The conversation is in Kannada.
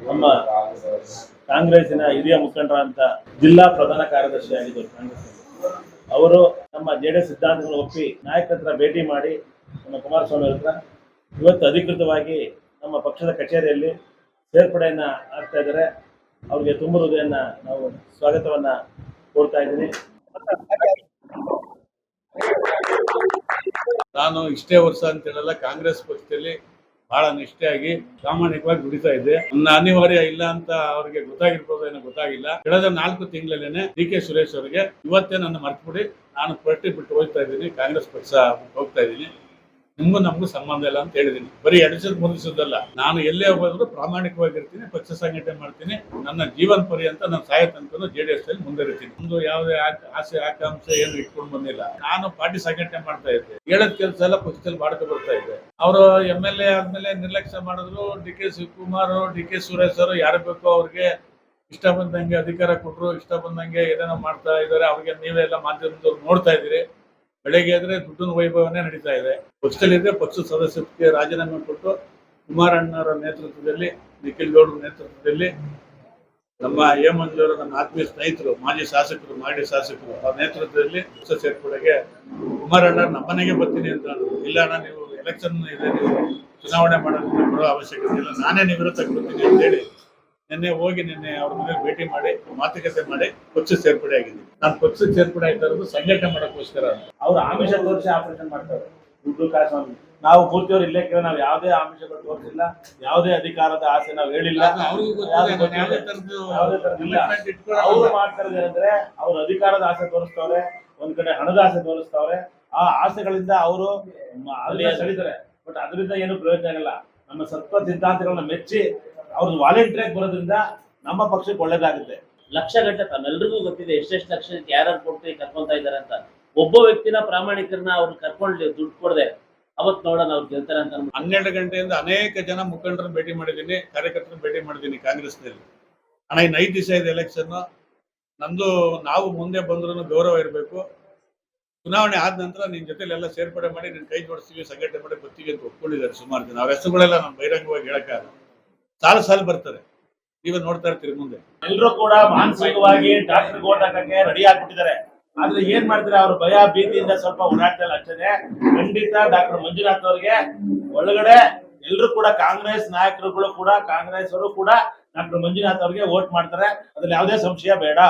ನಮ್ಮ ಕಾಂಗ್ರೆಸ್ಸಿನ ಹಿರಿಯ ಮುಖಂಡರಂತ ಜಿಲ್ಲಾ ಪ್ರಧಾನ ಕಾರ್ಯದರ್ಶಿ ಆಗಿದ್ದರು ಕಾಂಗ್ರೆಸ್ ಅವರು ನಮ್ಮ ಜೆ ಡಿ ಎಸ್ ಸಿದ್ಧಾಂತಗಳು ಒಪ್ಪಿ ನಾಯಕತ್ರ ಭೇಟಿ ಮಾಡಿ ನಮ್ಮ ಕುಮಾರಸ್ವಾಮಿ ಹತ್ರ ಇವತ್ತು ಅಧಿಕೃತವಾಗಿ ನಮ್ಮ ಪಕ್ಷದ ಕಚೇರಿಯಲ್ಲಿ ಸೇರ್ಪಡೆಯನ್ನ ಆಗ್ತಾ ಇದ್ದಾರೆ. ಅವ್ರಿಗೆ ತುಂಬ ಹೃದಯನ್ನ ನಾವು ಸ್ವಾಗತವನ್ನ ಕೋರ್ತಾ ಇದ್ದೀನಿ. ನಾನು ಇಷ್ಟೇ ವರ್ಷ ಅಂತ ಹೇಳಲ್ಲ ಕಾಂಗ್ರೆಸ್ ಪಕ್ಷದಲ್ಲಿ ಬಹಳ ನಿಷ್ಠೆಯಾಗಿ ಪ್ರಾಮಾಣಿಕವಾಗಿ ದುಡಿತಾ ಇದ್ದೆ. ನನ್ನ ಅನಿವಾರ್ಯ ಇಲ್ಲ ಅಂತ ಅವರಿಗೆ ಗೊತ್ತಾಗಿರ್ಬೋದು ಏನೋ ಗೊತ್ತಾಗಿಲ್ಲ. ಕಳೆದ ನಾಲ್ಕು ತಿಂಗಳಲ್ಲೇನೆ ಡಿ ಕೆ ಸುರೇಶ್ ಅವರಿಗೆ ಇವತ್ತೇ ನನ್ನ ಮರ್ತ್ಬಿಡಿ, ನಾನು ಪಾರ್ಟಿ ಬಿಟ್ಟು ಹೋಗ್ತಾ ಇದ್ದೀನಿ, ಕಾಂಗ್ರೆಸ್ ಪಕ್ಷ ಹೋಗ್ತಾ ಇದ್ದೀನಿ. ನಿಮ್ಗೂ ನಮಗೂ ಸಂಬಂಧ ಇಲ್ಲ ಅಂತ ಹೇಳಿದ್ದೀನಿ ಬರೀ ಎಡಿಸದ್ ಮುಗಿಸೋದಲ್ಲ ನಾನು ಎಲ್ಲೇ ಹೋದ್ರು ಪ್ರಾಮಾಣಿಕವಾಗಿರ್ತೀನಿ, ಪಕ್ಷ ಸಂಘಟನೆ ಮಾಡ್ತೀನಿ, ನನ್ನ ಜೀವನ ಪರ್ಯಂತ ನಾನು ಸಾಯ ತನಕ ಜೆ ಡಿ ಎಸ್ ಅಲ್ಲಿ ಮುಂದುವರಿತೀನಿ ಒಂದು ಯಾವುದೇ ಆಸೆ, ಆಕಾಂಕ್ಷೆ ಏನು ಇಟ್ಕೊಂಡು ಬಂದಿಲ್ಲ. ನಾನು ಪಾರ್ಟಿ ಸಂಘಟನೆ ಮಾಡ್ತಾ ಇದ್ದೆ. ಹೇಳೋದ್ ಕೆಲಸ ಎಲ್ಲ ಪಕ್ಷದಲ್ಲಿ ಮಾಡ್ತಾ ಬರ್ತಾ ಇದ್ದೆ. ಅವರು ಎಂ ಎಲ್ ಎ ಆದ್ಮೇಲೆ ನಿರ್ಲಕ್ಷ್ಯ ಮಾಡಿದ್ರು. D K Shivakumar, D K Suresh ಅವರು ಯಾರು ಬೇಕೋ ಅವ್ರಿಗೆ ಇಷ್ಟ ಬಂದಂಗೆ ಅಧಿಕಾರ ಕೊಟ್ಟರು ಇಷ್ಟ ಬಂದಂಗೆ ಏನೇನೋ ಮಾಡ್ತಾ ಇದ್ದಾರೆ. ಅವ್ರಿಗೆ ನೀವೆಲ್ಲ ಮಾಧ್ಯಮದವ್ರು ನೋಡ್ತಾ ಇದ್ದೀರಿ. ಬೆಳಗ್ಗೆ ಆದ್ರೆ ದುಡ್ಡಿನ ವೈಭವನೇ ನಡೀತಾ ಇದೆ. ಪಕ್ಷದಲ್ಲಿದ್ದರೆ ಪಕ್ಷದ ಸದಸ್ಯತ್ವಕ್ಕೆ ರಾಜೀನಾಮೆ ಕೊಟ್ಟು ಕುಮಾರಣ್ಣರ ನೇತೃತ್ವದಲ್ಲಿ, ನಿಖಿಲ್ ಗೌಡ್ರ ನೇತೃತ್ವದಲ್ಲಿ ನಮ್ಮ ಹೇಮಂಜೂರು ನಮ್ಮ ಆತ್ಮೀಯ ಸ್ನೇಹಿತರು, ಮಾಜಿ ಶಾಸಕರು ಮಾಜಿ ಶಾಸಕರು ಅವ್ರ ನೇತೃತ್ವದಲ್ಲಿ ಪಕ್ಷ ಸೇರ್ಪಡೆಗೆ ಕುಮಾರಣ್ಣ ನಮ್ಮನೆಗೆ ಬರ್ತೀನಿ ಅಂತ ಇಲ್ಲ ಅಣ್ಣ, ನೀವು ಎಲೆಕ್ಷನ್ ಇದೆ, ನೀವು ಚುನಾವಣೆ ಮಾಡೋದಕ್ಕೆ ಬರೋ ಅವಶ್ಯಕತೆ ಇಲ್ಲ. ನಾನೇ ನಿವೃತ್ತಿ ಕೊಡ್ತೀನಿ ಬರ್ತೀನಿ ಅಂತ ಹೇಳಿ ನಿನ್ನೆ ಹೋಗಿ ನಿನ್ನೆ ಅವ್ರ ಮನೆ ಭೇಟಿ ಮಾಡಿ ಮಾತುಕತೆ ಮಾಡಿ ಪಕ್ಷ ಸೇರ್ಪಡೆ ಆಗಿದ್ದೀನಿ ನಾನು ಪಕ್ಷ ಸೇರ್ಪಡೆ ಆಯ್ತಾ ಇರೋದು ಸಂಘಟನೆ ಮಾಡೋಕ್ಕೋಸ್ಕರ. ಅವ್ರು ಆಮಿಷ ತೋರಿಸಿ ಆಪರೇಷನ್ ಮಾಡ್ತಾರೆ. ದುಡ್ಡು ಕಾಸು. ನಾವು ಪೂರ್ತಿಯವ್ರು ಇಲ್ಲೇ ಕೇಳ ನಾವು ಯಾವುದೇ ಆಮಿಷಗಳು ತೋರಿಸಿಲ್ಲ ಯಾವುದೇ ಅಧಿಕಾರದ ಆಸೆ ನಾವು ಹೇಳಿಲ್ಲ. ಅವ್ರು ಮಾಡ್ತಾರೆ ಇರೋದು ಅವ್ರ ಅಧಿಕಾರದ ಆಸೆ ತೋರಿಸ್ತವ್ರೆ ಒಂದ್ ಕಡೆ ಹಣದ ಆಸೆ ತೋರಿಸ್ತವ್ರೆ ಆ ಆಸೆಗಳಿಂದ ಅವರು ಅಲ್ಲಿ ಸೆಳಿತಾರೆ ಬಟ್ ಅದರಿಂದ ಏನು ಪ್ರಯೋಜನ ಆಗಲ್ಲ ನಮ್ಮ ಸತ್ವ ಸಿದ್ಧಾಂತಗಳನ್ನ ಮೆಚ್ಚಿ ಅವ್ರದ್ದು ವಾಲಂಟಿಯರ್ ಬರೋದ್ರಿಂದ ನಮ್ಮ ಪಕ್ಷಕ್ಕೆ ಒಳ್ಳೇದಾಗುತ್ತೆ. ಲಕ್ಷ ಗಟ್ಟಲೆ ತಮ್ಮೆಲ್ರಿಗೂ ಗೊತ್ತಿದೆ ಎಷ್ಟೆಷ್ಟು ಲಕ್ಷ ಯಾರು ಕೊಡ್ತೀವಿ ಕರ್ಕೊಂತ ಇದ್ದಾರೆ ಅಂತ. ಒಬ್ಬ ವ್ಯಕ್ತಿನ ಪ್ರಾಮಾಣಿಕರನ್ನ ಅವ್ರು ಕರ್ಕೊಂಡು ದುಡ್ಡು ಕೊಡದೆ ಅವತ್ ನೋಡೋಣ ಅವ್ರು ಗೆಲ್ತಾರೆ ಅಂತ ಅನ್ಬಿಟ್ಟು. ಹನ್ನೆರಡು ಗಂಟೆಯಿಂದ ಅನೇಕ ಜನ ಮುಖಂಡರನ್ನ ಭೇಟಿ ಮಾಡಿದ್ದೀನಿ ಕಾರ್ಯಕರ್ತರನ್ನ ಭೇಟಿ ಮಾಡಿದ್ದೀನಿ ಕಾಂಗ್ರೆಸ್ನಲ್ಲಿ. ಅಣ್ಣ ಇನ್ನು ಐದು ದಿವಸ ಇದೆ ಎಲೆಕ್ಷನ್ ನಂದು ನಾವು ಮುಂದೆ ಬಂದ್ರೂ ಗೌರವ ಇರಬೇಕು. ಚುನಾವಣೆ ಆದ ನಂತರ ನಿನ್ ಜೊತೆಲಿ ಎಲ್ಲ ಸೇರ್ಪಡೆ ಮಾಡಿ ನಿನ್ ಕೈ ಜೋಡಿಸ್ತೀವಿ ಸಂಘಟನೆ ಮಾಡಿ ಬರ್ತೀವಿ ಅಂತ ಒಪ್ಕೊಂಡಿದ್ದಾರೆ ಸುಮಾರು ಜನ. ಅವ್ರ ಹೆಸರುಗಳೆಲ್ಲ ನಾನು ಬಹಿರಂಗವಾಗಿ ಹೇಳಕ್ಕಾಗಲ್ಲ. ಸಾಲು ಸಾಲು ಬರ್ತದೆ. ನೀವೇ ನೋಡ್ತಾ ಇರ್ತೀರಿ ಮುಂದೆ. ಎಲ್ಲರೂ ಕೂಡ ಮಾನಸಿಕವಾಗಿ ಡಾಕ್ಟರ್ ಓಟ್ ಹಾಕಕ್ಕೆ ರೆಡಿ ಆಗ್ಬಿಟ್ಟಿದ್ದಾರೆ. ಆದ್ರೆ ಏನ್ ಮಾಡ್ತಾರೆ, ಅವ್ರ ಭಯ, ಭೀತಿಯಿಂದ ಸ್ವಲ್ಪ ಓಡಾಡ್ತಾ ಇಲ್ಲ ಅಷ್ಟೇ ಖಂಡಿತ ಡಾಕ್ಟರ್ ಮಂಜುನಾಥ್ ಅವರಿಗೆ ಒಳಗಡೆ ಎಲ್ಲರೂ ಕೂಡ ಕಾಂಗ್ರೆಸ್ ನಾಯಕರುಗಳು ಕೂಡ ಕಾಂಗ್ರೆಸ್ ಅವರು ಕೂಡ ಡಾಕ್ಟರ್ ಮಂಜುನಾಥ್ ಅವರಿಗೆ ವೋಟ್ ಮಾಡ್ತಾರೆ. ಅದ್ರಲ್ಲಿ ಯಾವುದೇ ಸಂಶಯ ಬೇಡ.